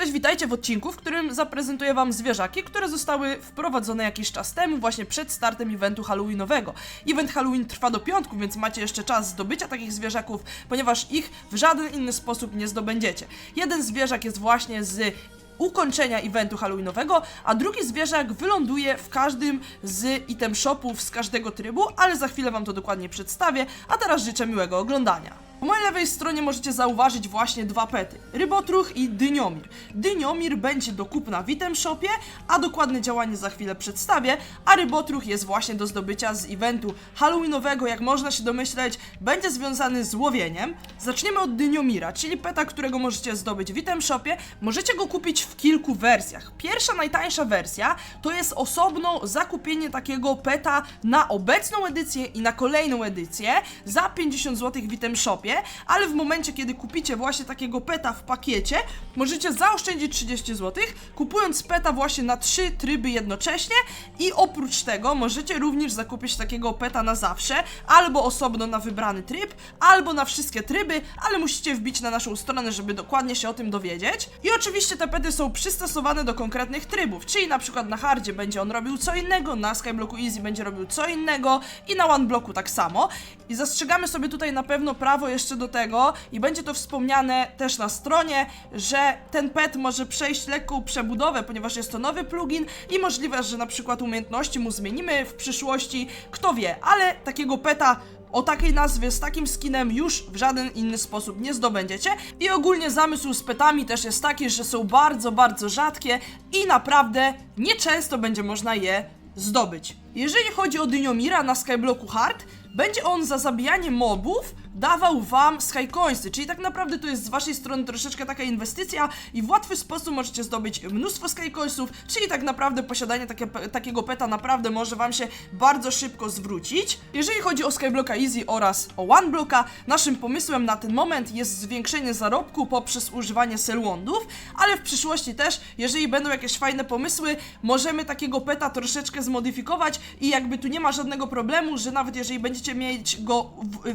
Cześć, witajcie w odcinku, w którym zaprezentuję wam zwierzaki, które zostały wprowadzone jakiś czas temu, właśnie przed startem eventu Halloweenowego. Event Halloween trwa do piątku, więc macie jeszcze czas zdobycia takich zwierzaków, ponieważ ich w żaden inny sposób nie zdobędziecie. Jeden zwierzak jest właśnie z ukończenia eventu Halloweenowego, a drugi zwierzak wyląduje w każdym z item shopów z każdego trybu, ale za chwilę wam to dokładnie przedstawię, a teraz życzę miłego oglądania. Po mojej lewej stronie możecie zauważyć właśnie dwa pety, Rybotruch i Dyniomir. Dyniomir będzie do kupna w item shopie, a dokładne działanie za chwilę przedstawię, a Rybotruch jest właśnie do zdobycia z eventu Halloweenowego, jak można się domyśleć, będzie związany z łowieniem. Zaczniemy od Dyniomira, czyli peta, którego możecie zdobyć w item shopie. Możecie go kupić w kilku wersjach. Pierwsza, najtańsza wersja to jest osobno zakupienie takiego peta na obecną edycję i na kolejną edycję za 50 zł w item shopie, ale w momencie, kiedy kupicie właśnie takiego peta w pakiecie, możecie zaoszczędzić 30 zł, kupując peta właśnie na trzy tryby jednocześnie i oprócz tego możecie również zakupić takiego peta na zawsze, albo osobno na wybrany tryb, albo na wszystkie tryby, ale musicie wbić na naszą stronę, żeby dokładnie się o tym dowiedzieć. I oczywiście te pety są przystosowane do konkretnych trybów, czyli na przykład na hardzie będzie on robił co innego, na Skyblocku Easy będzie robił co innego i na One Blocku tak samo. I zastrzegamy sobie tutaj na pewno prawo jeszcze do tego i będzie to wspomniane też na stronie, że ten pet może przejść lekką przebudowę, ponieważ jest to nowy plugin i możliwe, że na przykład umiejętności mu zmienimy w przyszłości, kto wie, ale takiego peta o takiej nazwie, z takim skinem już w żaden inny sposób nie zdobędziecie. I ogólnie zamysł z petami też jest taki, że są bardzo, bardzo rzadkie i naprawdę nieczęsto będzie można je zdobyć. Jeżeli chodzi o Dyniomira na Skyblocku Hard, będzie on za zabijanie mobów dawał wam Skycoinsy, czyli tak naprawdę to jest z waszej strony troszeczkę taka inwestycja i w łatwy sposób możecie zdobyć mnóstwo Skycoinsów, czyli tak naprawdę posiadanie takie, takiego peta naprawdę może wam się bardzo szybko zwrócić. Jeżeli chodzi o Skyblocka Easy oraz o OneBlocka, naszym pomysłem na ten moment jest zwiększenie zarobku poprzez używanie Selwondów, ale w przyszłości też, jeżeli będą jakieś fajne pomysły, możemy takiego peta troszeczkę zmodyfikować i jakby tu nie ma żadnego problemu, że nawet jeżeli będziecie mieć go w-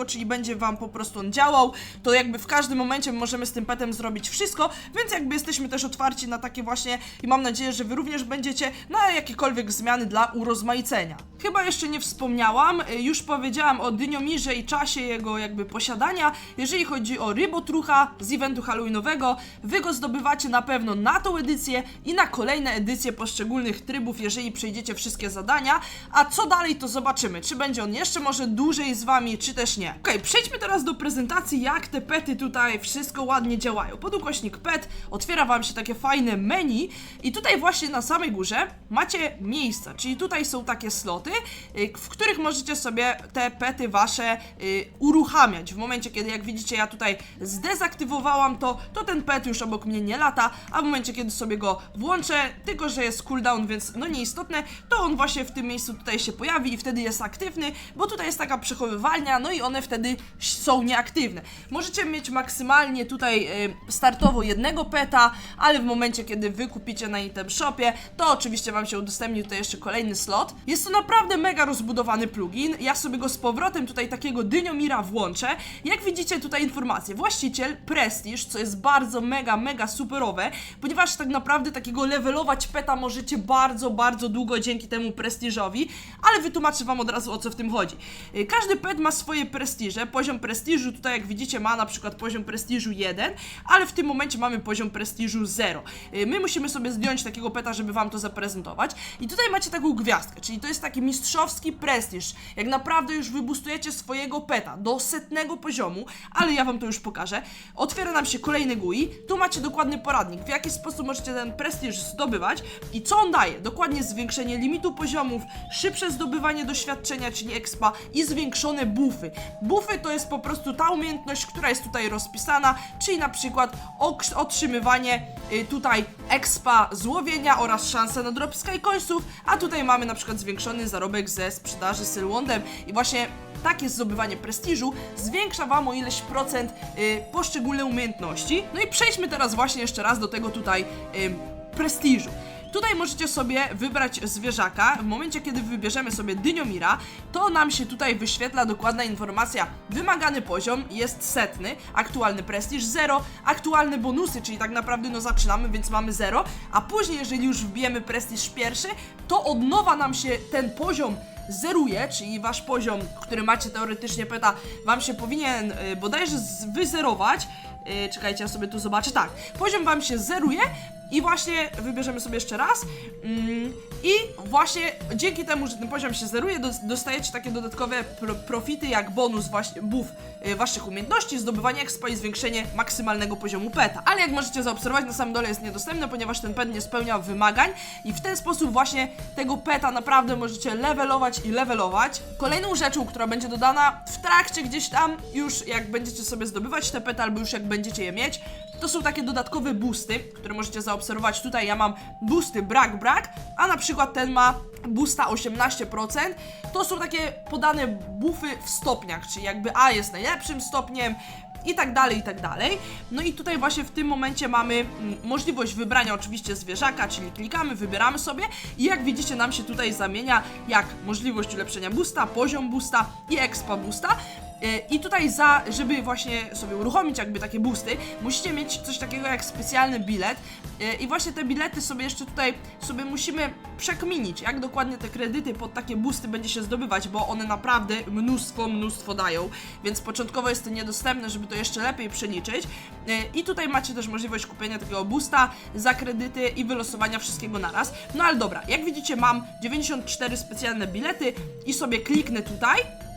wyposażonego, czyli będzie wam po prostu on działał, to jakby w każdym momencie możemy z tym petem zrobić wszystko, więc jakby jesteśmy też otwarci na takie właśnie i mam nadzieję, że wy również będziecie na jakiekolwiek zmiany dla urozmaicenia. Chyba jeszcze nie wspomniałam, y, już powiedziałam o dyniomirze i czasie jego jakby posiadania. Jeżeli chodzi o rybotrucha z eventu halloweenowego, wy go zdobywacie na pewno na tą edycję i na kolejne edycje poszczególnych trybów, jeżeli przejdziecie wszystkie zadania. A co dalej to zobaczymy, czy będzie on jeszcze może dłużej z wami, czy też nie. Okej, przejdźmy teraz do prezentacji, jak te pety tutaj wszystko ładnie działają. Podukośnik pet, otwiera wam się takie fajne menu i tutaj właśnie na samej górze macie miejsca, czyli tutaj są takie sloty, y, w których możecie sobie te pety wasze y, uruchamiać. W momencie, kiedy jak widzicie ja tutaj zdezaktywowałam to, to ten pet już obok mnie nie lata, a w momencie, kiedy sobie go włączę, tylko że jest cooldown, więc no nieistotne, to on właśnie w tym miejscu tutaj się pojawi i wtedy jest aktywny, bo tutaj jest taka przechowywalnia, no i one wtedy są nieaktywne. Możecie mieć maksymalnie tutaj y, startowo jednego peta, ale w momencie, kiedy wy kupicie na item shopie, to oczywiście wam się udostępni tutaj jeszcze kolejny slot. Jest to naprawdę mega rozbudowany plugin. Ja sobie go z powrotem tutaj takiego dyniomira włączę. Jak widzicie tutaj informacje, właściciel Prestige, co jest bardzo mega, mega superowe, ponieważ tak naprawdę takiego levelować peta możecie bardzo, bardzo długo dzięki temu prestiżowi, ale wytłumaczę wam od razu o co w tym chodzi. Y, Każdy pet ma swoje prestiże. Poziom prestiżu tutaj jak widzicie ma na przykład poziom prestiżu 1, ale w tym momencie mamy poziom prestiżu 0. Y, My musimy sobie zdjąć takiego peta, żeby wam to zaprezentować. I tutaj macie taką gwiazdkę, czyli to jest taki mistrzowski prestiż. Jak naprawdę już wybustujecie swojego peta do setnego poziomu, ale ja wam to już pokażę. Otwiera nam się kolejny GUI. Tu macie dokładny poradnik, w jaki sposób możecie ten prestiż zdobywać i co on daje. Dokładnie zwiększenie limitu poziomów, szybsze zdobywanie doświadczenia, czyli expa i zwiększone buffy. Buffy to jest po prostu ta umiejętność, która jest tutaj rozpisana, czyli na przykład otrzymywanie y, tutaj expa z łowienia oraz szanse na drop skycoinsów, a tutaj mamy na przykład zwiększony zarobek ze sprzedaży Sylwondem i właśnie takie zdobywanie prestiżu zwiększa wam o ileś procent y, poszczególne umiejętności. No i przejdźmy teraz właśnie jeszcze raz do tego tutaj y, prestiżu. Tutaj możecie sobie wybrać zwierzaka. W momencie, kiedy wybierzemy sobie Dyniomira, to nam się tutaj wyświetla dokładna informacja. Wymagany poziom jest setny, aktualny prestiż 0, aktualne bonusy, czyli tak naprawdę no zaczynamy, więc mamy 0, a później, jeżeli już wbijemy prestiż pierwszy, to od nowa nam się ten poziom zeruje, czyli wasz poziom, który macie teoretycznie peta, wam się powinien y, bodajże wyzerować. Y, czekajcie, ja sobie tu zobaczę. Tak, poziom wam się zeruje i właśnie wybierzemy sobie jeszcze raz. Mm, I właśnie dzięki temu, że ten poziom się zeruje, dos- dostajecie takie dodatkowe pro profity jak bonus właśnie buff y, waszych umiejętności, zdobywanie expa i zwiększenie maksymalnego poziomu peta. Ale jak możecie zaobserwować, na samym dole jest niedostępne, ponieważ ten pet nie spełnia wymagań i w ten sposób właśnie tego peta naprawdę możecie levelować i levelować. Kolejną rzeczą, która będzie dodana w trakcie gdzieś tam, już jak będziecie sobie zdobywać te pety, albo już jak będziecie je mieć, to są takie dodatkowe boosty, które możecie zaobserwować. Tutaj ja mam boosty brak, brak, a na przykład ten ma boosta 18%. To są takie podane buffy w stopniach, czyli jakby A jest najlepszym stopniem, i tak dalej, i tak dalej. No i tutaj właśnie w tym momencie mamy mm, możliwość wybrania oczywiście zwierzaka, czyli klikamy, wybieramy sobie i jak widzicie nam się tutaj zamienia jak możliwość ulepszenia boosta, poziom boosta i expa boosta. E, I tutaj za, żeby właśnie sobie uruchomić jakby takie boosty, musicie mieć coś takiego jak specjalny bilet. E, i właśnie te bilety sobie jeszcze tutaj sobie musimy przekminić, jak dokładnie te kredyty pod takie boosty będzie się zdobywać, bo one naprawdę mnóstwo, mnóstwo dają, więc początkowo jest to niedostępne, żeby to jeszcze lepiej przeliczyć. E, i tutaj macie też możliwość kupienia takiego boosta za kredyty i wylosowania wszystkiego naraz. No ale dobra, jak widzicie mam 94 specjalne bilety i sobie kliknę tutaj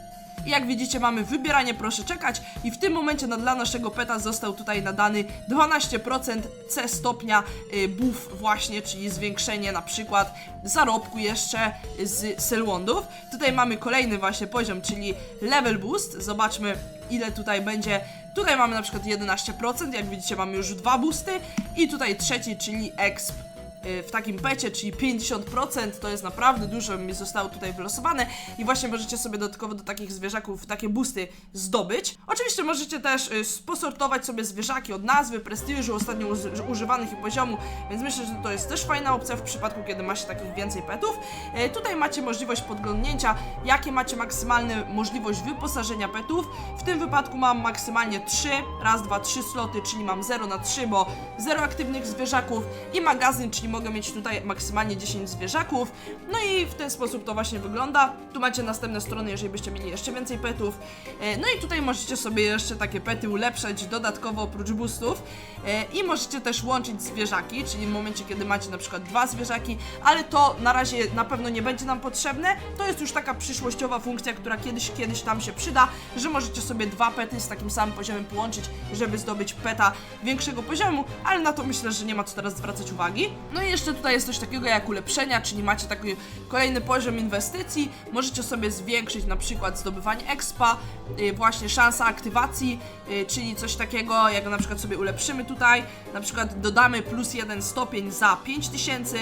i jak widzicie mamy wybieranie proszę czekać i w tym momencie no, dla naszego peta został tutaj nadany 12% C stopnia y, buff właśnie, czyli zwiększenie na przykład zarobku jeszcze z Selwondów. Tutaj mamy kolejny właśnie poziom, czyli level boost. Zobaczmy ile tutaj będzie. Tutaj mamy na przykład 11%, jak widzicie mamy już dwa boosty i tutaj trzeci, czyli exp w takim pecie, czyli 50%, to jest naprawdę dużo, mi zostało tutaj wylosowane i właśnie możecie sobie dodatkowo do takich zwierzaków takie boosty zdobyć. Oczywiście możecie też y, posortować sobie zwierzaki od nazwy, prestiżu, ostatnio używanych i poziomu, więc myślę, że to jest też fajna opcja w przypadku, kiedy macie takich więcej petów. E, Tutaj macie możliwość podglądnięcia, jakie macie maksymalne możliwość wyposażenia petów. W tym wypadku mam maksymalnie 3, raz, dwa, trzy sloty, czyli mam 0 na 3, bo 0 aktywnych zwierzaków i magazyn, czyli mogę mieć tutaj maksymalnie 10 zwierzaków. No i w ten sposób to właśnie wygląda. Tu macie następne strony, jeżeli byście mieli jeszcze więcej petów. E, No i tutaj możecie sobie jeszcze takie pety ulepszać dodatkowo oprócz boostów. E, I możecie też łączyć zwierzaki, czyli w momencie, kiedy macie na przykład dwa zwierzaki, ale to na razie na pewno nie będzie nam potrzebne. To jest już taka przyszłościowa funkcja, która kiedyś, kiedyś tam się przyda, że możecie sobie dwa pety z takim samym poziomem połączyć, żeby zdobyć peta większego poziomu, ale na to myślę, że nie ma co teraz zwracać uwagi. No i jeszcze tutaj jest coś takiego jak ulepszenia, czyli macie taki kolejny poziom inwestycji, możecie sobie zwiększyć na przykład zdobywanie expa, y, właśnie szansa aktywacji, y, czyli coś takiego, jak na przykład sobie ulepszymy tutaj, na przykład dodamy plus jeden stopień za 5000,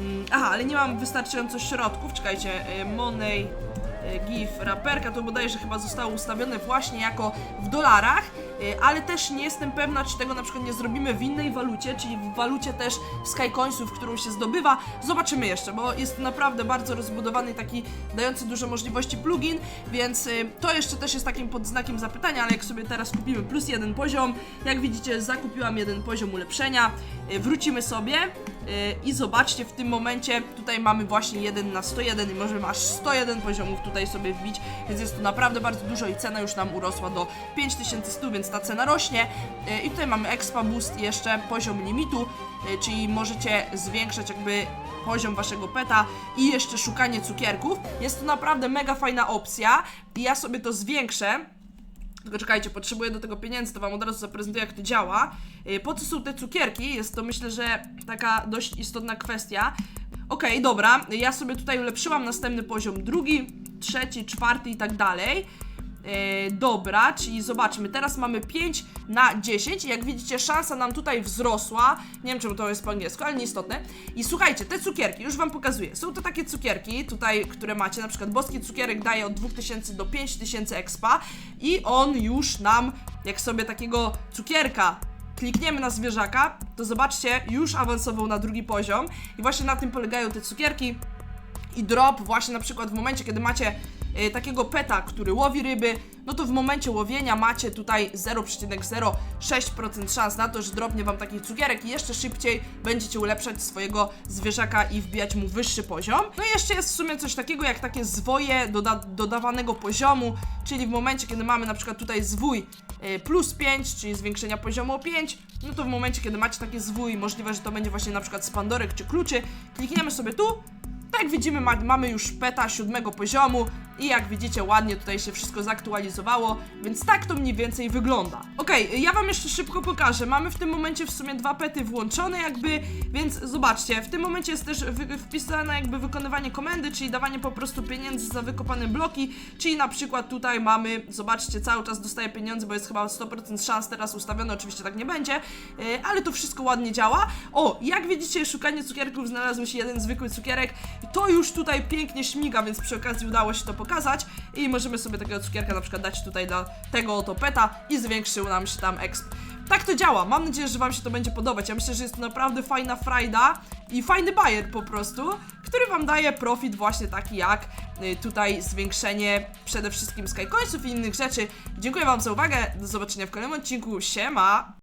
Mm, Aha, ale nie mam wystarczająco środków. Czekajcie, y, Money, GIF, raperka to bodajże chyba zostało ustawione właśnie jako w dolarach, y, ale też nie jestem pewna, czy tego na przykład nie zrobimy w innej walucie, czyli w walucie też Skycoinsów, którą się zdobywa. Zobaczymy jeszcze, bo jest naprawdę bardzo rozbudowany taki dający dużo możliwości plugin, więc y, to jeszcze też jest takim pod znakiem zapytania, ale jak sobie teraz kupimy plus jeden poziom, jak widzicie zakupiłam jeden poziom ulepszenia, wrócimy sobie i zobaczcie w tym momencie tutaj mamy właśnie 1 na 101 i możemy aż 101 poziomów tutaj sobie wbić, więc jest to naprawdę bardzo dużo i cena już nam urosła do 5100, więc ta cena rośnie Y, i tutaj mamy expa boost i jeszcze poziom limitu, y, czyli możecie zwiększać jakby poziom waszego peta i jeszcze szukanie cukierków. Jest to naprawdę mega fajna opcja i ja sobie to zwiększę. Tylko czekajcie, potrzebuję do tego pieniędzy, to wam od razu zaprezentuję, jak to działa. Yy, Po co są te cukierki? Jest to myślę, że taka dość istotna kwestia. Okej, dobra, ja sobie tutaj ulepszyłam następny poziom, drugi, trzeci, czwarty i tak dalej. E, dobra, czyli zobaczmy, teraz mamy 5 na 10 i jak widzicie szansa nam tutaj wzrosła, nie wiem czemu to jest po angielsku, ale nieistotne. I słuchajcie, te cukierki, już wam pokazuję, są to takie cukierki tutaj, które macie, na przykład boski cukierek daje od 2000 do 5000 expa. I on już nam, jak sobie takiego cukierka klikniemy na zwierzaka, to zobaczcie, już awansował na drugi poziom. I właśnie na tym polegają te cukierki. I drop właśnie na przykład w momencie, kiedy macie takiego peta, który łowi ryby, no to w momencie łowienia macie tutaj 0,06% szans na to, że dropnie wam taki cukierek i jeszcze szybciej będziecie ulepszać swojego zwierzaka i wbijać mu wyższy poziom. No i jeszcze jest w sumie coś takiego jak takie zwoje doda dodawanego poziomu, czyli w momencie, kiedy mamy na przykład tutaj zwój e, plus 5, czyli zwiększenia poziomu o 5, no to w momencie, kiedy macie takie zwój, możliwe, że to będzie właśnie na przykład z pandorek czy kluczy, klikniemy sobie tu, tak jak widzimy, ma, mamy już peta siódmego poziomu i jak widzicie, ładnie tutaj się wszystko zaktualizowało, więc tak to mniej więcej wygląda. Okej, ja wam jeszcze szybko pokażę. Mamy w tym momencie w sumie dwa pety włączone jakby, więc zobaczcie, w tym momencie jest też wpisane jakby wykonywanie komendy, czyli dawanie po prostu pieniędzy za wykopane bloki, czyli na przykład tutaj mamy, zobaczcie, cały czas dostaję pieniądze, bo jest chyba 100% szans teraz ustawione, oczywiście tak nie będzie, yy, ale to wszystko ładnie działa. O, jak widzicie, szukanie cukierków, znalazł się jeden zwykły cukierek, to już tutaj pięknie śmiga, więc przy okazji udało się to pokazać i możemy sobie takiego cukierka na przykład dać tutaj dla tego oto peta i zwiększył nam się tam exp. Tak to działa, mam nadzieję, że wam się to będzie podobać. Ja myślę, że jest to naprawdę fajna frajda i fajny bajer po prostu, który wam daje profit właśnie taki jak y, tutaj zwiększenie przede wszystkim skycoinsów i innych rzeczy. Dziękuję wam za uwagę, do zobaczenia w kolejnym odcinku, siema!